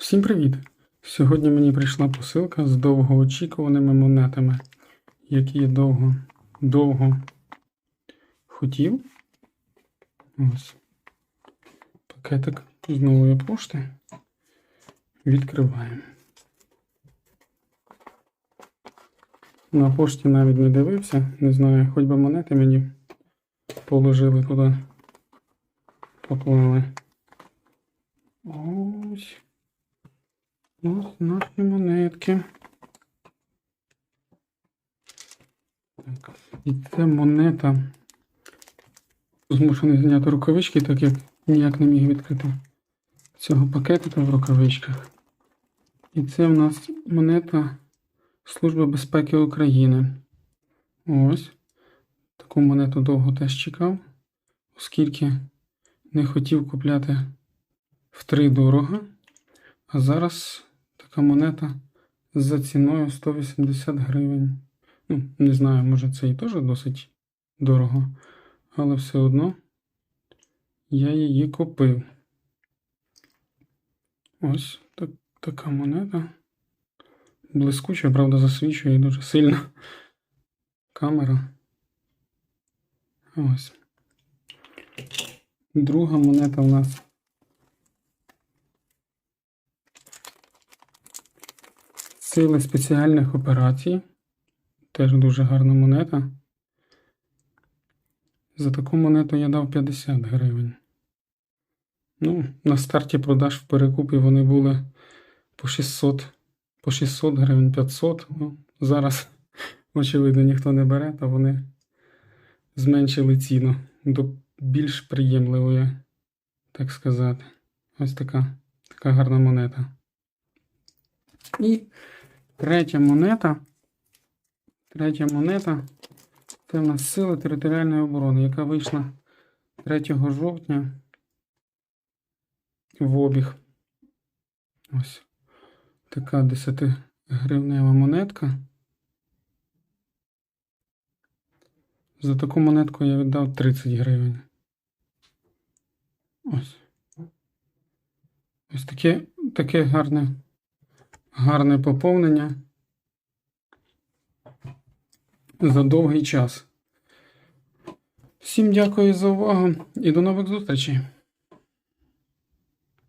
Всім привіт! Сьогодні мені прийшла посилка з довгоочікуваними монетами, які я довго, довго хотів. Ось. Пакетик з нової пошти. Відкриваємо. На пошті навіть не дивився, не знаю, хоч би монети мені положили туди. Поклали. Ось. Ось наші монетки. Так. І це монета. Змушений зняти рукавички, так як ніяк не міг відкрити цього пакетика в рукавичках. І це в нас монета Служби безпеки України. Ось. Таку монету довго теж чекав, оскільки не хотів купляти втридорого. дорого. А зараз така монета за ціною 180 гривень. Ну, не знаю, може це і теж досить дорого, але все одно я її купив. Ось так, така монета. Блискуча, правда, засвічує дуже сильно камера. Ось. Друга монета у нас Сили спеціальних операцій. Теж дуже гарна монета. За таку монету я дав 50 гривень. Ну, на старті продаж в перекупі вони були по 600, по 600 гривень 500. Ну, зараз, очевидно, ніхто не бере, то вони зменшили ціну до більш приємливої, так сказати. Ось така, така гарна монета. І Третя монета. Третя монета. Це в нас Сили територіальної оборони, яка вийшла 3 жовтня в обіг. Ось така 10 гривнева монетка. За таку монетку я віддав 30 гривень. Ось. Ось таке, таке гарне гарне поповнення за довгий час. Всім дякую за увагу і до нових зустрічей!